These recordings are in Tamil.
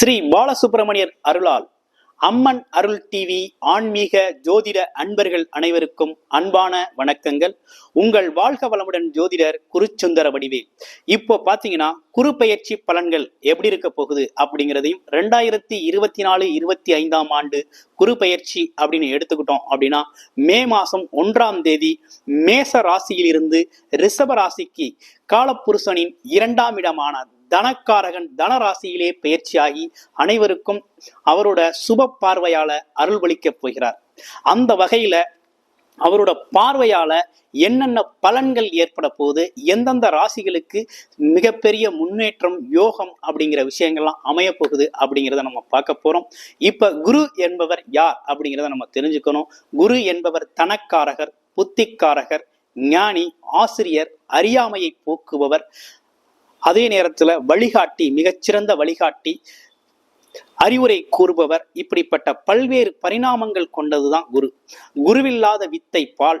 ஸ்ரீ பாலசுப்பிரமணியர் அருளால் அம்மன் அருள் டிவி ஆன்மீக ஜோதிட அன்பர்கள் அனைவருக்கும் அன்பான வணக்கங்கள். உங்கள் வாழ்க வளமுடன் ஜோதிடர் குருச்சுந்தர வடிவே. இப்போ பாத்தீங்கன்னா குரு பலன்கள் எப்படி இருக்க போகுது அப்படிங்கிறதையும் ரெண்டாயிரத்தி இருபத்தி நாலு இருபத்தி ஐந்தாம் ஆண்டு குரு அப்படின்னு எடுத்துக்கிட்டோம் அப்படின்னா மே மாசம் ஒன்றாம் தேதி மேச ராசியிலிருந்து ரிஷப ராசிக்கு காலப்புருஷனின் இரண்டாம் இடமான தனக்காரகன் தனராசியிலே பயிற்சியாகி அனைவருக்கும் அவரோட சுப பார்வையால அருள்வளிக்கப் போகிறார். அந்த வகையில அவரோட பார்வையால என்னென்ன பலன்கள் ஏற்பட போகுது எந்தெந்த ராசிகளுக்கு மிகப்பெரிய முன்னேற்றம் யோகம் அப்படிங்கிற விஷயங்கள்லாம் அமைய போகுது அப்படிங்கிறத நம்ம பார்க்க போறோம். இப்ப குரு என்பவர் யார் அப்படிங்கிறத நம்ம தெரிஞ்சுக்கணும். குரு என்பவர் தனக்காரகர் புத்திக்காரகர் ஞானி ஆசிரியர் அறியாமையை போக்குபவர். அதே நேரத்துல வழிகாட்டி மிகச்சிறந்த வழிகாட்டி அறிவுரை கூறுபவர் இப்படிப்பட்ட பல்வேறு பரிணாமங்கள் கொண்டதுதான் குரு. குருவில்லாத வித்தை பால்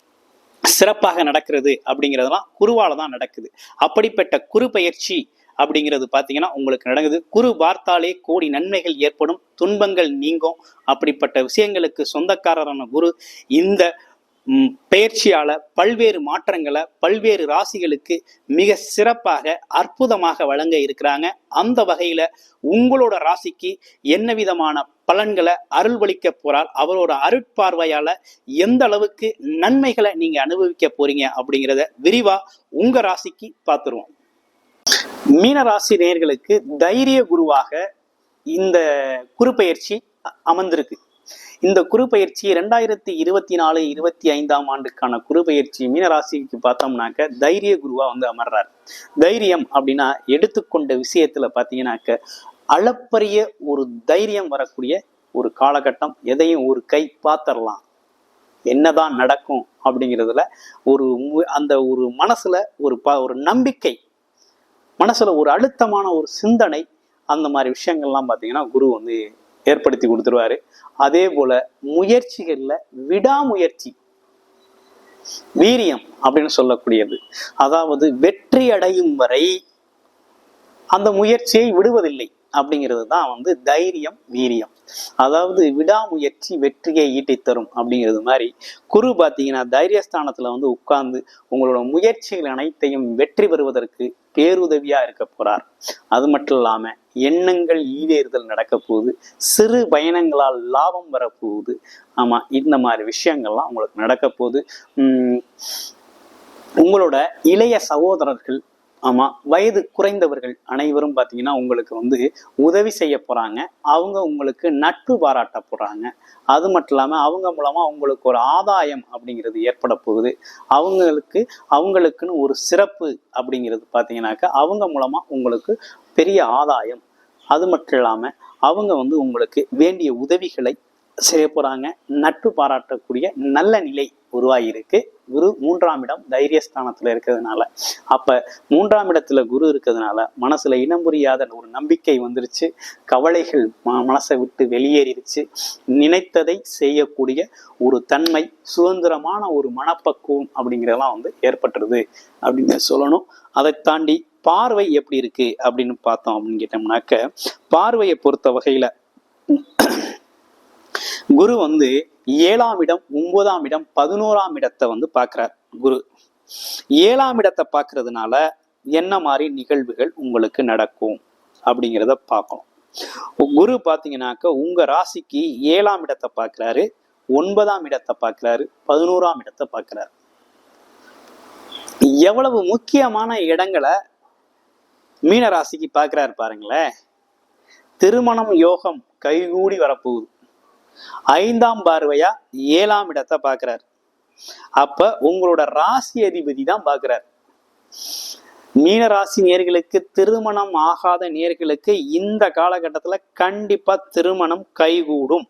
சிறப்பாக நடக்கிறது அப்படிங்கிறதெல்லாம் குருவால தான் நடக்குது. அப்படிப்பட்ட குரு பயிற்சி அப்படிங்கிறது பார்த்தீங்கன்னா உங்களுக்கு நடக்குது. குரு பார்த்தாலே கோடி நன்மைகள் ஏற்படும் துன்பங்கள் நீங்கும். அப்படிப்பட்ட விஷயங்களுக்கு சொந்தக்காரரான குரு இந்த பயிற்சியால பல்வேறு மாற்றங்களை பல்வேறு ராசிகளுக்கு மிக சிறப்பாக அற்புதமாக வழங்க இருக்கிறாங்க. அந்த வகையில உங்களோட ராசிக்கு என்ன விதமான பலன்களை அருள்வளிக்க போறார்? அவரோட அருட்பார்வையால எந்த அளவுக்கு நன்மைகளை நீங்க அனுபவிக்க போறீங்க அப்படிங்கிறத விரிவா உங்க ராசிக்கு பார்த்துருவோம் மீன ராசி நேயர்களுக்கு தைரிய குருவாக இந்த குறுப்பெயர்ச்சி அமர்ந்திருக்கு. இந்த குருப்பெயர்ச்சி ரெண்டாயிரத்தி இருபத்தி நாலு இருபத்தி ஐந்தாம் ஆண்டுக்கான குருப்பெயர்ச்சி மீனராசிக்கு பார்த்தோம்னாக்க தைரிய குருவா வந்து அமர்றார். தைரியம் அப்படின்னா எடுத்துக்கொண்ட விஷயத்துல பாத்தீங்கன்னாக்க அளப்பரிய ஒரு தைரியம் வரக்கூடிய ஒரு காலகட்டம். எதையும் ஒரு கை பாத்திரலாம். என்னதான் நடக்கும் அப்படிங்கிறதுல ஒரு அந்த ஒரு மனசுல ஒரு ப ஒரு நம்பிக்கை மனசுல ஒரு அழுத்தமான ஒரு சிந்தனை அந்த மாதிரி விஷயங்கள்லாம் பார்த்தீங்கன்னா குரு வந்து ஏற்படுத்தி கொடுத்துருவாரு. அதே போல முயற்சிகள்ல விடாமுயற்சி வீரியம் அப்படின்னு சொல்லக்கூடியது. அதாவது வெற்றி அடையும் வரை அந்த முயற்சியை விடுவதில்லை அப்படிங்கிறது தான் வந்து தைரியம் வீரியம். அதாவது விடாமுயற்சி வெற்றியை ஈட்டி தரும் அப்படிங்கிறது மாதிரி குரு பார்த்தீங்கன்னா தைரியஸ்தானத்துல வந்து உட்கார்ந்து உங்களோட முயற்சிகள் அனைத்தையும் வெற்றி பெறுவதற்கு பேருதவியா இருக்க போறார். அது மட்டும் இல்லாமல் எண்ணங்கள் ஈடேறுதல் நடக்க போகுது சிறு பயணங்களால் லாபம் வரப்போகுது. ஆமா இந்த மாதிரி விஷயங்கள்லாம் உங்களுக்கு நடக்க போகுது உம் உங்களோட இளைய சகோதரர்கள் ஆமா வயது குறைந்தவர்கள் அனைவரும் பார்த்தீங்கன்னா உங்களுக்கு வந்து உதவி செய்ய போறாங்க. அவங்க உங்களுக்கு நட்பு பாராட்ட போறாங்க. அது மட்டும் இல்லாம அவங்க மூலமா உங்களுக்கு ஒரு ஆதாயம் அப்படிங்கிறது ஏற்பட போகுது. அவங்களுக்கு அவங்களுக்குன்னு ஒரு சிறப்பு அப்படிங்கிறது பார்த்தீங்கன்னாக்கா அவங்க மூலமா உங்களுக்கு பெரிய ஆதாயம். அது மட்டும் இல்லாம அவங்க வந்து உங்களுக்கு வேண்டிய உதவிகளை செய்ய போறாங்க. நட்பு பாராட்டக்கூடிய நல்ல நிலை உருவாகியிருக்கு. குரு மூன்றாம் இடம் தைரியஸ்தானத்துல இருக்கிறதுனால. அப்ப மூன்றாம் இடத்துல குரு இருக்கிறதுனால மனசுல இனம் புரியாத ஒரு நம்பிக்கை வந்துருச்சு. கவலைகள் ம- மனசை விட்டு வெளியேறிடுச்சு நினைத்ததை செய்யக்கூடிய ஒரு தன்மை சுதந்திரமான ஒரு மனப்பக்குவம் அப்படிங்கிறதெல்லாம் வந்து ஏற்பட்டுருது அப்படின்னு சொல்லணும். அதை தாண்டி பார்வை எப்படி இருக்கு அப்படின்னு பார்த்தோம் அப்படின்னு கேட்டோம்னாக்க பார்வையை பொறுத்த வகையில குரு வந்து ஏழாம் இடம் ஒன்பதாம் இடம் பதினோராம் இடத்தை வந்து பார்க்கிறார் குரு. ஏழாம் இடத்தை பார்க்கறதுனால என்ன மாதிரி நிகழ்வுகள் உங்களுக்கு நடக்கும் அப்படிங்கிறத பார்க்கணும். குரு பார்த்தீங்கன்னாக்க உங்க ராசிக்கு ஏழாம் இடத்தை பார்க்கிறாரு ஒன்பதாம் இடத்தை பார்க்கிறாரு பதினோராம் இடத்தை பார்க்கிறாரு. எவ்வளவு முக்கியமான இடங்களை மீன ராசிக்கு பார்க்கிறாரு பாருங்களேன். திருமணம் யோகம் கைகூடி வரப்போகுது. ஐந்தாம் பார்வையா? ஏழாம் இடத்தை பார்க்கிறார். அப்ப உங்களோட ராசி அதிபதி தான் பார்க்கிறார். மீன ராசி நேர்களுக்கு திருமணம் ஆகாத நேர்களுக்கு இந்த காலகட்டத்துல கண்டிப்பா திருமணம் கைகூடும்.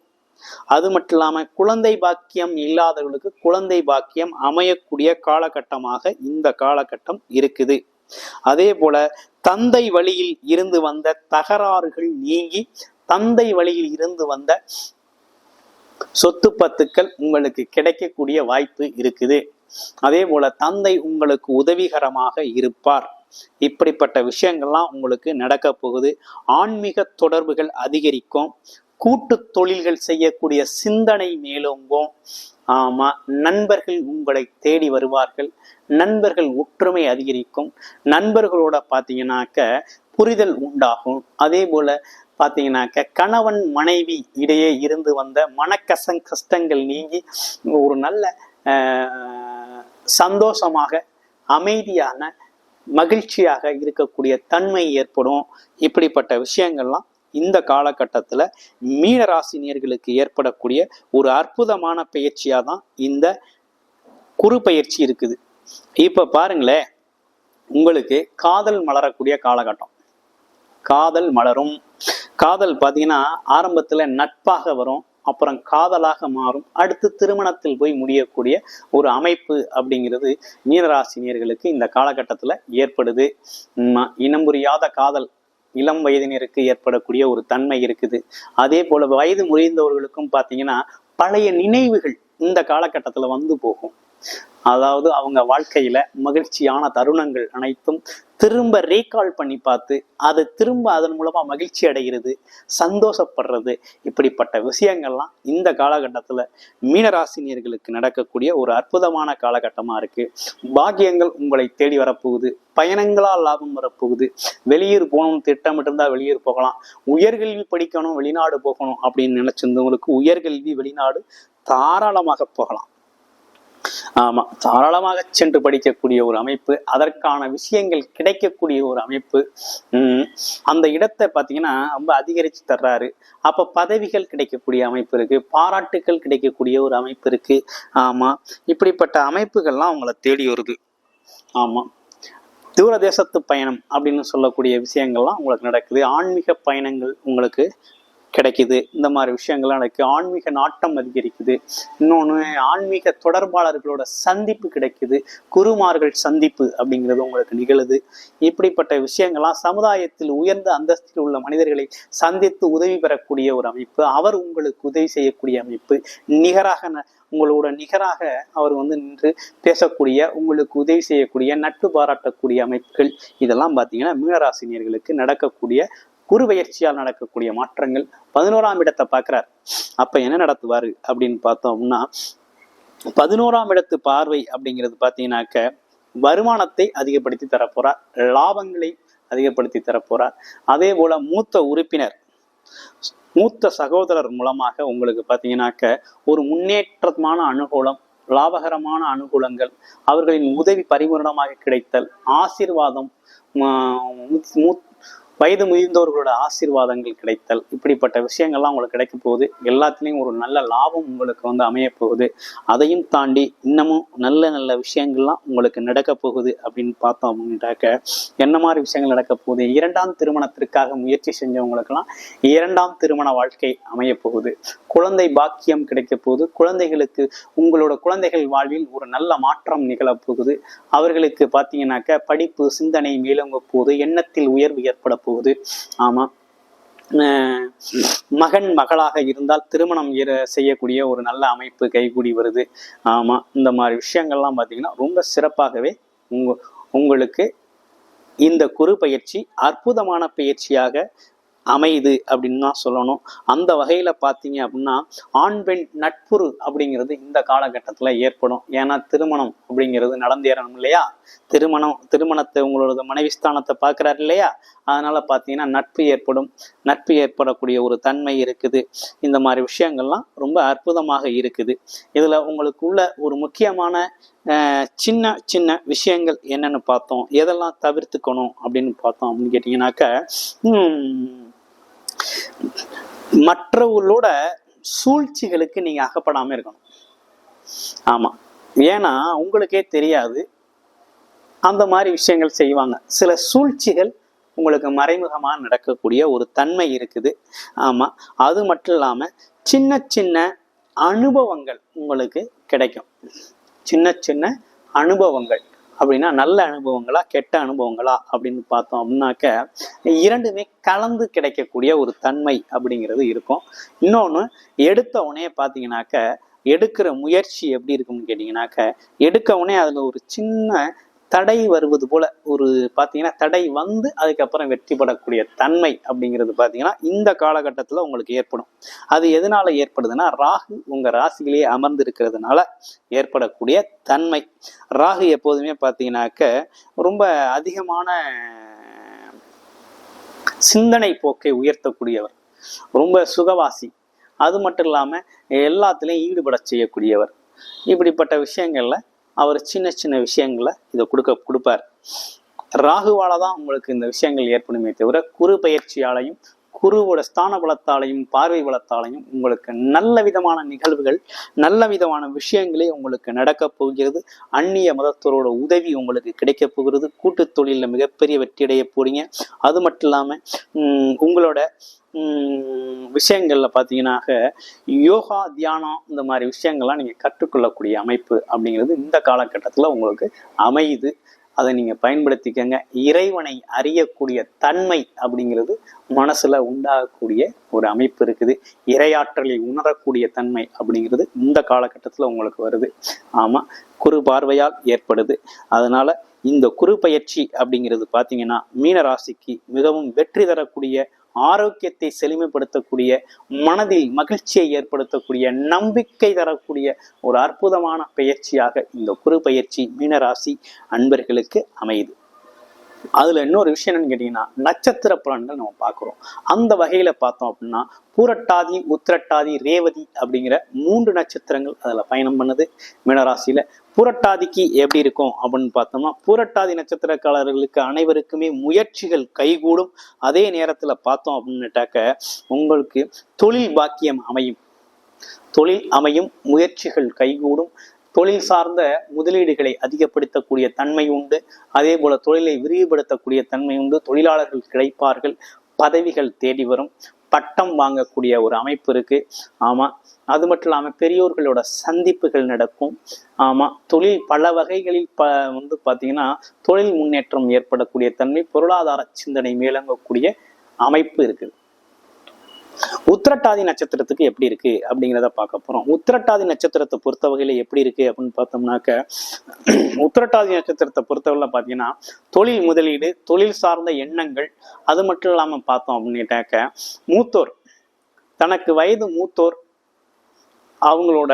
அது மட்டும் இல்லாம குழந்தை பாக்கியம் இல்லாதவர்களுக்கு குழந்தை பாக்கியம் அமையக்கூடிய காலகட்டமாக இந்த காலகட்டம் இருக்குது. அதே போல தந்தை வழியில் இருந்து வந்த தகராறுகள் நீங்கி தந்தை வழியில் இருந்து வந்த சொத்து பத்துக்கள் உங்களுக்கு கிடைக்கக்கூடிய வாய்ப்பு இருக்குது. அதே போல தந்தை உங்களுக்கு உதவிகரமாக இருப்பார். இப்படிப்பட்ட விஷயங்கள்லாம் உங்களுக்கு நடக்க போகுது. ஆன்மீக தொடர்புகள் அதிகரிக்கும். கூட்டு தொழில்கள் செய்யக்கூடிய சிந்தனை மேலோங்கும். ஆமா நண்பர்கள் உங்களை தேடி வருவார்கள். நண்பர்கள் ஒற்றுமை அதிகரிக்கும். நண்பர்களோட பார்த்தீங்கன்னாக்க புரிதல் உண்டாகும். அதே போல பார்த்தீங்கன்னாக்க கணவன் மனைவி இடையே இருந்து வந்த மனக்கசங் கஷ்டங்கள் நீங்கி ஒரு நல்ல சந்தோஷமாக அமைதியான மகிழ்ச்சியாக இருக்கக்கூடிய தன்மை ஏற்படும். இப்படிப்பட்ட விஷயங்கள்லாம் இந்த காலகட்டத்தில் மீனராசினியர்களுக்கு ஏற்படக்கூடிய ஒரு அற்புதமான பயிற்சியாக தான் இந்த குறு பயிற்சி இருக்குது. இப்போ பாருங்களேன் உங்களுக்கு காதல் மலரக்கூடிய காலகட்டம். காதல் மலரும். காதல் பார்த்தீங்கன்னா ஆரம்பத்தில் நட்பாக வரும் அப்புறம் காதலாக மாறும். அடுத்து திருமணத்தில் போய் முடியக்கூடிய ஒரு அமைப்பு அப்படிங்கிறது மீனராசினியர்களுக்கு இந்த காலகட்டத்தில் ஏற்படுது. இனம் புரியாத காதல் இளம் வயதினருக்கு ஏற்படக்கூடிய ஒரு தன்மை இருக்குது. அதே போல வயது முறிந்தவர்களுக்கும் பார்த்தீங்கன்னா பழைய நினைவுகள் இந்த காலகட்டத்தில் வந்து போகும். அதாவது அவங்க வாழ்க்கையில மகிழ்ச்சியான தருணங்கள் அனைத்தும் திரும்ப ரீகால் பண்ணி பார்த்து அது திரும்ப அதன் மூலமா மகிழ்ச்சி அடைகிறது சந்தோஷப்படுறது இப்படிப்பட்ட விஷயங்கள்லாம் இந்த காலகட்டத்துல மீனராசினியர்களுக்கு நடக்கக்கூடிய ஒரு அற்புதமான காலகட்டமா இருக்கு. பாக்கியங்கள் உங்களை தேடி வரப்போகுது பயணங்களால் லாபம் வரப்போகுது வெளியூர் போகணும் திட்டமிட்டிருந்தா வெளியூர் போகலாம் உயர்கல்வி படிக்கணும் வெளிநாடு போகணும் அப்படின்னு நினைச்சிருந்தவங்களுக்கு உயர்கல்வி வெளிநாடு தாராளமாக போகலாம். ஆமா தாராளமாக சென்று படிக்கக்கூடிய ஒரு அமைப்பு அதற்கான விஷயங்கள் கிடைக்கக்கூடிய ஒரு அமைப்பு அந்த இடத்தை பார்த்தீங்கன்னா ரொம்ப அதிகரிச்சு தர்றாரு. அப்ப பதவிகள் கிடைக்கக்கூடிய அமைப்பு இருக்கு பாராட்டுகள் கிடைக்கக்கூடிய ஒரு அமைப்பு இருக்கு. ஆமா இப்படிப்பட்ட அமைப்புகள்லாம் உங்களை தேடி வருது. ஆமா தூர தேசத்து பயணம் அப்படின்னு சொல்லக்கூடிய விஷயங்கள்லாம் உங்களுக்கு நடக்குது. ஆன்மீக பயணங்கள் உங்களுக்கு கிடைக்குது. இந்த மாதிரி விஷயங்கள்லாம் நடக்குது. ஆன்மீக நாட்டம் அதிகரிக்குது. இன்னொன்று ஆன்மீக தொடர்பாளர்களோட சந்திப்பு கிடைக்குது. குருமார்கள் சந்திப்பு அப்படிங்கிறது உங்களுக்கு நிகழுது. இப்படிப்பட்ட விஷயங்கள்லாம் சமுதாயத்தில் உயர்ந்த அந்தஸ்தில் உள்ள மனிதர்களை சந்தித்து உதவி பெறக்கூடிய ஒரு அமைப்பு அவர் உங்களுக்கு உதவி செய்யக்கூடிய அமைப்பு நிகராக ந- உங்களோட நிகராக அவர் வந்து நின்று பேசக்கூடிய உங்களுக்கு உதவி செய்யக்கூடிய நட்பு பாராட்டக்கூடிய அமைப்புகள் இதெல்லாம் பார்த்தீங்கன்னா மீனராசினியர்களுக்கு நடக்கக்கூடிய குரு பயிற்சியால் நடக்கக்கூடிய மாற்றங்கள் பதினோராம் இடத்தை பார்க்கிறார். அப்ப என்ன நடத்துவாரு அப்படின்னு பார்த்தோம்னா பதினோராம் இடத்து பார்வை அப்படிங்கிறது பார்த்தீங்கன்னாக்க வருமானத்தை அதிகப்படுத்தி தரப்போறார் லாபங்களை அதிகப்படுத்தி தரப்போறார். அதே போல மூத்த உறுப்பினர் மூத்த சகோதரர் மூலமாக உங்களுக்கு பார்த்தீங்கன்னாக்க ஒரு முன்னேற்றமான அனுகூலம் லாபகரமான அனுகூலங்கள் அவர்களின் உதவி பரிபூரணமாக கிடைத்தல் ஆசீர்வாதம் மூத்த வயது முதிர்ந்தவர்களோட ஆசீர்வாதங்கள் கிடைத்தல் இப்படிப்பட்ட விஷயங்கள்லாம் உங்களுக்கு கிடைக்க போகுது. எல்லாத்துலேயும் ஒரு நல்ல லாபம் உங்களுக்கு வந்து அமைய போகுது. அதையும் தாண்டி இன்னமும் நல்ல நல்ல விஷயங்கள்லாம் உங்களுக்கு நடக்க போகுது அப்படின்னு பார்த்தோம் அப்படின்ட்டாக்க என்ன மாதிரி விஷயங்கள் நடக்க போகுது? இரண்டாம் திருமணத்திற்காக முயற்சி செஞ்சவங்களுக்கெல்லாம் இரண்டாம் திருமண வாழ்க்கை அமைய போகுது. குழந்தை பாக்கியம் கிடைக்க போகுது. குழந்தைகளுக்கு உங்களோட குழந்தைகள் வாழ்வில் ஒரு நல்ல மாற்றம் நிகழப் போகுது. அவர்களுக்கு பார்த்தீங்கன்னாக்க படிப்பு சிந்தனை மேலோங்க போகுது. எண்ணத்தில் உயர்வு ஏற்பட போகுது ஆமா. அஹ் மகன் மகளாக இருந்தால் திருமணம் செய்யக்கூடிய ஒரு நல்ல அமைப்பு கைகூடி வருது. ஆமா. இந்த மாதிரி விஷயங்கள்லாம் பார்த்தீங்கன்னா ரொம்ப சிறப்பாகவே உங்க உங்களுக்கு இந்த குரு பயிற்சி அற்புதமான பயிற்சியாக அமையுது அப்படின்னு தான் சொல்லணும். அந்த வகையில் பார்த்தீங்க அப்படின்னா ஆண் பெண் நட்புறு அப்படிங்கிறது இந்த காலகட்டத்தில் ஏற்படும். ஏன்னா திருமணம் அப்படிங்கிறது நடந்தேறணும் இல்லையா? திருமணம் திருமணத்தை உங்களோட மனைவி ஸ்தானத்தை பார்க்குறாரு இல்லையா? அதனால பார்த்தீங்கன்னா நட்பு ஏற்படும் நட்பு ஏற்படக்கூடிய ஒரு தன்மை இருக்குது. இந்த மாதிரி விஷயங்கள்லாம் ரொம்ப அற்புதமாக இருக்குது. இதில் உங்களுக்கு உள்ள ஒரு முக்கியமான சின்ன சின்ன விஷயங்கள் என்னன்னு பார்த்தோம். எதெல்லாம் தவிர்த்துக்கணும் அப்படின்னு பார்த்தோம் அப்படின்னு கேட்டிங்கனாக்க மற்றவர்களோட சூழ்ச்சிகளுக்கு நீங்க அகப்படாமல் இருக்கணும். ஆமா. ஏன்னா உங்களுக்கே தெரியாது. அந்த மாதிரி விஷயங்கள் செய்வாங்க. சில சூழ்ச்சிகள் உங்களுக்கு மறைமுகமாக நடக்கக்கூடிய ஒரு தன்மை இருக்குது. ஆமாம் அது மட்டும் இல்லாமல் சின்ன சின்ன அனுபவங்கள் உங்களுக்கு கிடைக்கும். சின்ன சின்ன அனுபவங்கள். அப்படின்னா நல்ல அனுபவங்களா கெட்ட அனுபவங்களா அப்படின்னு பார்த்தோம் அப்படின்னாக்க இரண்டுமே கலந்து கிடைக்கக்கூடிய ஒரு தன்மை அப்படிங்கிறது இருக்கும். இன்னொன்று எடுத்த உடனே பார்த்தீங்கன்னாக்க எடுக்கிற முயற்சி எப்படி இருக்கும்னு கேட்டிங்கனாக்க எடுக்க உடனே அதில் ஒரு சின்ன தடை வருவது போல ஒரு பார்த்தீங்கன்னா தடை வந்து அதுக்கப்புறம் வெற்றி பெறக்கூடிய தன்மை அப்படிங்கிறது பார்த்தீங்கன்னா இந்த காலகட்டத்தில் உங்களுக்கு ஏற்படும். அது எதனால ஏற்படுதுன்னா ராகு உங்கள் ராசியிலேயே அமர்ந்து இருக்கிறதுனால ஏற்படக்கூடிய தன்மை. ராகு எப்போதுமே பார்த்தீங்கன்னாக்க ரொம்ப அதிகமான சிந்தனை போக்கை உயர்த்தக்கூடியவர். ரொம்ப சுகவாசி. அது மட்டும் இல்லாமல் எல்லாத்துலேயும் ஈடுபட செய்யக்கூடியவர். இப்படிப்பட்ட விஷயங்கள்ல அவர் சின்ன சின்ன விஷயங்களை இதை கொடுக்க கொடுப்பார். ராகுவால தான் உங்களுக்கு இந்த விஷயங்கள் ஏற்படுமே தவிர குரு பயிற்சியாலையும் குருவோட ஸ்தான பலத்தாலையும் பார்வை பலத்தாலையும் உங்களுக்கு நல்ல விதமான நிகழ்வுகள் நல்ல விதமான விஷயங்களே உங்களுக்கு நடக்க போகிறது. அந்நிய மதத்தோரோட உதவி உங்களுக்கு கிடைக்க போகிறது. கூட்டு தொழிலில் மிகப்பெரிய வெற்றி அடைய போறீங்க. அது மட்டும் இல்லாமல் உங்களோட விஷயங்களில் பார்த்தீங்கன்னாக்க யோகா தியானம் இந்த மாதிரி விஷயங்கள்லாம் நீங்கள் கற்றுக்கொள்ளக்கூடிய அமைப்பு அப்படிங்கிறது இந்த காலகட்டத்தில் உங்களுக்கு அமையுது. அதை நீங்கள் பயன்படுத்திக்கங்க. இறைவனை அறியக்கூடிய தன்மை அப்படிங்கிறது மனசில் உண்டாகக்கூடிய ஒரு அமைப்பு இருக்குது. இரையாற்றலை உணரக்கூடிய தன்மை அப்படிங்கிறது இந்த காலகட்டத்தில் உங்களுக்கு வருது. ஆமாம் குறு பார்வையால் ஏற்படுது. அதனால் இந்த குறு பயிற்சி அப்படிங்கிறது பார்த்தீங்கன்னா மீன ராசிக்கு மிகவும் வெற்றி தரக்கூடிய ஆரோக்கியத்தை செழுமைப்படுத்தக்கூடிய மனதில் மகிழ்ச்சியை ஏற்படுத்தக்கூடிய நம்பிக்கை தரக்கூடிய ஒரு அற்புதமான பயிற்சியாக இந்த குரு பயிற்சி மீனராசி அன்பர்களுக்கு அமையுது. அதுல இன்னொரு விஷயம் என்னன்னு கேட்டீங்கன்னா நட்சத்திர பலன்கள் நம்ம பார்க்குறோம். அந்த வகையில பார்த்தோம் அப்படின்னா பூரட்டாதி உத்திரட்டாதி ரேவதி அப்படிங்கிற மூன்று நட்சத்திரங்கள் அதுல பயணம் பண்ணுது. மீனராசியில பூரட்டாதிக்கு எப்படி இருக்கும் அப்படின்னு பார்த்தோம்னா பூரட்டாதி நட்சத்திரக்காரர்களுக்கு அனைவருக்குமே முயற்சிகள் கைகூடும். அதே நேரத்துல பார்த்தோம் அப்படின்னுட்டாக்க உங்களுக்கு தொழில் பாக்கியம் அமையும். தொழில் அமையும் முயற்சிகள் கைகூடும். தொழில் சார்ந்த முதலீடுகளை அதிகப்படுத்தக்கூடிய தன்மை உண்டு. அதே போல தொழிலை விரிவுபடுத்தக்கூடிய தன்மை உண்டு. தொழிலாளர்கள் கிடைப்பார்கள் பதவிகள் தேடி வரும். பட்டம் வாங்கக்கூடிய ஒரு அமைப்பு இருக்கு. ஆமா அது மட்டும் இல்லாமல் பெரியோர்களோட சந்திப்புகள் நடக்கும். ஆமா தொழில் பல வகைகளில் ப வந்து பார்த்தீங்கன்னா தொழில் முன்னேற்றம் ஏற்படக்கூடிய தன்மை பொருளாதார சிந்தனை மேலங்கக்கூடிய அமைப்பு இருக்குது உத்திரட்டாதி நட்சத்திரத்துக்கு எப்படி இருக்கு அப்படிங்கிறத பார்க்க போறோம். உத்திரட்டாதி நட்சத்திரத்தை பொறுத்த வகையில எப்படி இருக்கு அப்படின்னு பார்த்தோம்னாக்க உத்திரட்டாதி நட்சத்திரத்தை பொறுத்தவரையில பார்த்தீங்கன்னா தொழில் முதலீடு தொழில் சார்ந்த எண்ணங்கள் அது மட்டும் இல்லாம பார்த்தோம் அப்படின்ட்டாக்க மூத்தோர் தனக்கு வயது மூத்தோர் அவங்களோட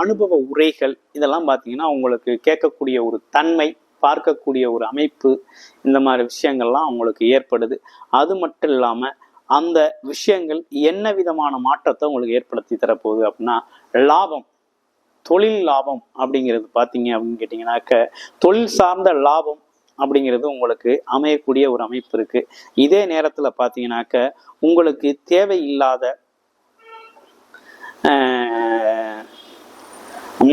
அனுபவ உரைகள் இதெல்லாம் பார்த்தீங்கன்னா அவங்களுக்கு கேட்கக்கூடிய ஒரு தன்மை பார்க்கக்கூடிய ஒரு அமைப்பு இந்த மாதிரி விஷயங்கள்லாம் அவங்களுக்கு ஏற்படுது. அது மட்டும் இல்லாமல் அந்த விஷயங்கள் என்ன விதமான மாற்றத்தை உங்களுக்கு ஏற்படுத்தி தரப்போகுது அப்படின்னா லாபம் தொழில் லாபம் அப்படிங்கிறது பார்த்தீங்க அப்படின்னு கேட்டிங்கனாக்க தொழில் சார்ந்த லாபம் அப்படிங்கிறது உங்களுக்கு அமையக்கூடிய ஒரு அமைப்பு இருக்கு. இதே நேரத்தில் பார்த்தீங்கன்னாக்க உங்களுக்கு தேவையில்லாத ஆஹ்,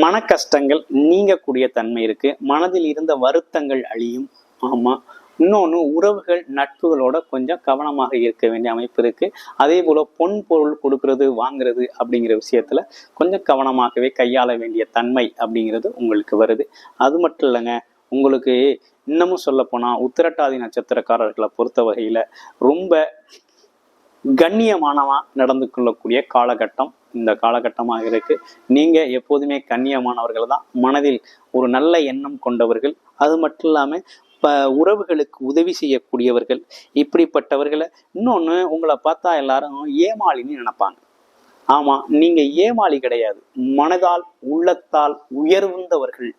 மன கஷ்டங்கள் நீங்கக்கூடிய தன்மை இருக்கு. மனதில் இருந்த வருத்தங்கள் அழியும். ஆமா. இன்னொன்று உறவுகள் நட்புகளோட கொஞ்சம் கவனமாக இருக்க வேண்டிய அமைப்பு இருக்கு. அதே போல பொன் பொருள் கொடுக்கறது வாங்குறது அப்படிங்கிற விஷயத்துல கொஞ்சம் கவனமாகவே கையாள வேண்டிய தன்மை அப்படிங்கிறது உங்களுக்கு வருது. அது மட்டும் இல்லைங்க உங்களுக்கு இன்னமும் சொல்ல போனா உத்திரட்டாதி நட்சத்திரக்காரர்களை பொறுத்த வகையில ரொம்ப கண்ணியமானவா நடந்து கொள்ளக்கூடிய காலகட்டம் இந்த காலகட்டமாக இருக்கு. நீங்க எப்போதுமே கண்ணியமானவர்கள் தான் மனதில் ஒரு நல்ல எண்ணம் கொண்டவர்கள். அது மட்டும் இல்லாம ப உறவுகளுக்கு உதவி செய்யக்கூடியவர்கள் இப்படிப்பட்டவர்களை இன்னொன்று உங்களை பார்த்தா எல்லாரும் ஏமாளின்னு நினைப்பாங்க. ஆமா நீங்க ஏமாளி கிடையாது. மனதால் உள்ளத்தால் உயர்ந்தவர்கள்.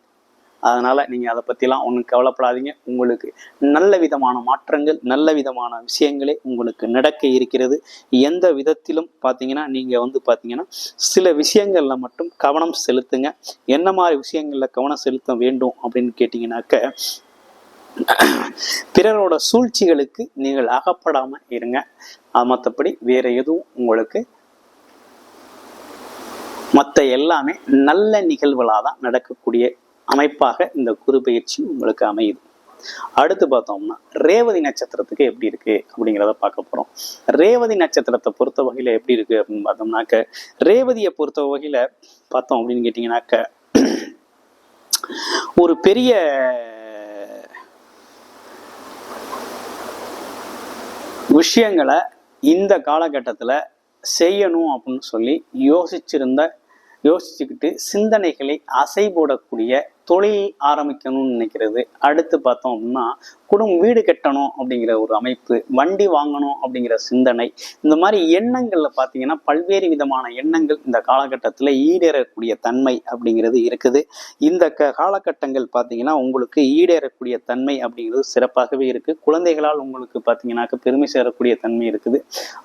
அதனால நீங்க அதை பத்திலாம் ஒன்றும் கவலைப்படாதீங்க. உங்களுக்கு நல்ல விதமான மாற்றங்கள் நல்ல விதமான விஷயங்களே உங்களுக்கு நடக்க இருக்கிறது. எந்த விதத்திலும் பார்த்தீங்கன்னா நீங்க வந்து பார்த்தீங்கன்னா சில விஷயங்கள்ல மட்டும் கவனம் செலுத்துங்க. என்ன மாதிரி விஷயங்கள்ல கவனம் செலுத்த வேண்டும் அப்படின்னு கேட்டிங்கனாக்க பிறரோட சூழ்ச்சிகளுக்கு நீங்கள் அகப்படாம இருங்க. அது மற்றபடி வேற எதுவும் உங்களுக்கு மற்ற எல்லாமே நல்ல நிகழ்வுகளாக தான் நடக்கக்கூடிய அமைப்பாக இந்த குரு பயிற்சி உங்களுக்கு அமையுது. அடுத்து பார்த்தோம்னா ரேவதி நட்சத்திரத்துக்கு எப்படி இருக்கு அப்படிங்கிறத பார்க்க போறோம். ரேவதி நட்சத்திரத்தை பொறுத்த வகையில எப்படி இருக்கு அப்படின்னு பார்த்தோம்னாக்க ரேவதியை பொறுத்த வகையில பார்த்தோம் அப்படின்னு கேட்டீங்கன்னாக்க ஒரு பெரிய விஷயங்களை இந்த காலகட்டத்தில் செய்யணும் அப்படின்னு சொல்லி யோசிச்சிருந்த யோசிச்சுக்கிட்டு சிந்தனைகளை அசை போடக்கூடிய தொழில் ஆரம்பிக்கணும்னு நினைக்கிறது. அடுத்து பார்த்தோம் அப்படின்னா குடும்பம் வீடு கட்டணும் அப்படிங்கிற ஒரு அமைப்பு வண்டி வாங்கணும் அப்படிங்கிற சிந்தனை இந்த மாதிரி எண்ணங்கள்ல பார்த்தீங்கன்னா பல்வேறு விதமான எண்ணங்கள் இந்த காலகட்டத்தில் ஈடேறக்கூடிய தன்மை அப்படிங்கிறது இருக்குது. இந்த க காலகட்டங்கள் பார்த்தீங்கன்னா உங்களுக்கு ஈடேறக்கூடிய தன்மை அப்படிங்கிறது சிறப்பாகவே இருக்குது குழந்தைகளால் உங்களுக்கு பார்த்தீங்கன்னாக்க பெருமை சேரக்கூடிய தன்மை இருக்குது.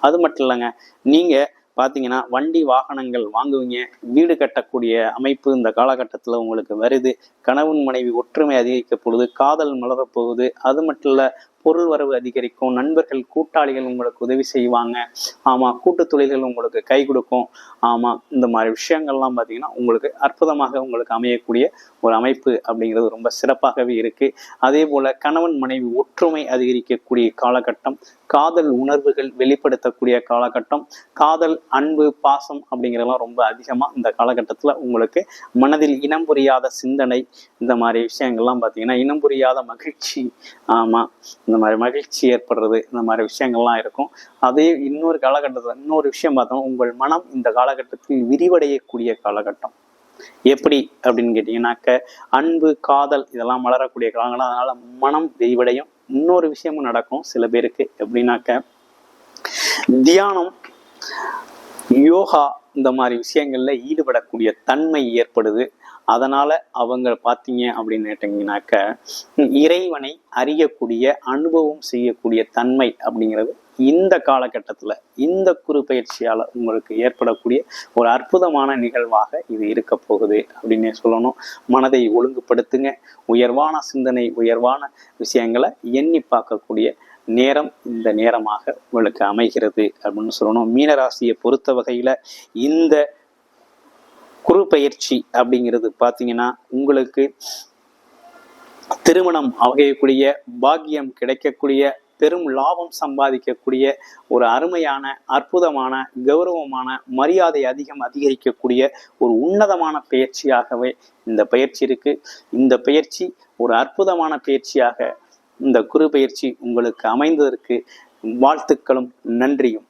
அது மட்டும் இல்லைங்க நீங்கள் பார்த்தீங்கன்னா வண்டி வாகனங்கள் வாங்குவீங்க. வீடு கட்டக்கூடிய அமைப்பு இந்த காலகட்டத்தில் உங்களுக்கு வருது. கணவன் மனைவி ஒற்றுமை அதிகரிக்க பொழுது காதல் மலரப் போகுது. அது மட்டும் இல்லை பொருள் வரவு அதிகரிக்கும் நண்பர்கள் கூட்டாளிகள் உங்களுக்கு உதவி செய்வாங்க. ஆமாம் கூட்டு தொழில்கள் உங்களுக்கு கை கொடுக்கும். ஆமாம் இந்த மாதிரி விஷயங்கள்லாம் பார்த்தீங்கன்னா உங்களுக்கு அற்புதமாக உங்களுக்கு அமையக்கூடிய ஒரு அமைப்பு அப்படிங்கிறது ரொம்ப சிறப்பாகவே இருக்கு. அதே போல கணவன் மனைவி ஒற்றுமை அதிகரிக்கக்கூடிய காலகட்டம் காதல் உணர்வுகள் வெளிப்படுத்தக்கூடிய காலகட்டம் காதல் அன்பு பாசம் அப்படிங்கிறதெல்லாம் ரொம்ப அதிகமாக இந்த காலகட்டத்தில் உங்களுக்கு மனதில் இனம் புரியாத சிந்தனை இந்த மாதிரி விஷயங்கள்லாம் பார்த்தீங்கன்னா இனம் புரியாத மகிழ்ச்சி. ஆமாம் இந்த மாதிரி மகிழ்ச்சி ஏற்படுறது இந்த மாதிரி விஷயங்கள்லாம் இருக்கும். அதே இன்னொரு காலகட்டத்தில் இன்னொரு விஷயம் பார்த்தோம் உங்கள் மனம் இந்த காலகட்டத்தில் விரிவடையக்கூடிய காலகட்டம். எப்படி அப்படின்னு கேட்டீங்கன்னாக்க அன்பு காதல் இதெல்லாம் மலரக்கூடிய காலங்கள். அதனால மனம் விரிவடையும். இன்னொரு விஷயமும் நடக்கும் சில பேருக்கு. எப்படின்னாக்க தியானம் யோகா இந்த மாதிரி விஷயங்களில் ஈடுபடக்கூடிய தன்மை ஏற்படுது. அதனால் அவங்க பார்த்தீங்க அப்படின்னு கேட்டிங்கனாக்க இறைவனை அறியக்கூடிய அனுபவம் செய்யக்கூடிய தன்மை அப்படிங்கிறது இந்த காலகட்டத்தில் இந்த குரு பயிற்சியால் உங்களுக்கு ஏற்படக்கூடிய ஒரு அற்புதமான நிகழ்வாக இது இருக்க போகுது அப்படின்னு சொல்லணும். மனதை ஒழுங்குபடுத்துங்க. உயர்வான சிந்தனை உயர்வான விஷயங்களை எண்ணி பார்க்கக்கூடிய நேரம் இந்த நேரமாக உங்களுக்கு அமைகிறது அப்படின்னு சொல்லணும். மீனராசியை பொறுத்த வகையில் இந்த குரு பயிற்சி அப்படிங்கிறது பார்த்தீங்கன்னா உங்களுக்கு திருமணம் அவகையக்கூடிய பாக்கியம் கிடைக்கக்கூடிய பெரும் லாபம் சம்பாதிக்கக்கூடிய ஒரு அருமையான அற்புதமான கௌரவமான மரியாதை அதிகம் அதிகரிக்கக்கூடிய ஒரு உன்னதமான பயிற்சியாகவே இந்த பயிற்சி இருக்கு. இந்த பயிற்சி ஒரு அற்புதமான பயிற்சியாக இந்த குரு பயிற்சி உங்களுக்கு அமைந்ததற்கு வாழ்த்துக்களும் நன்றியும்.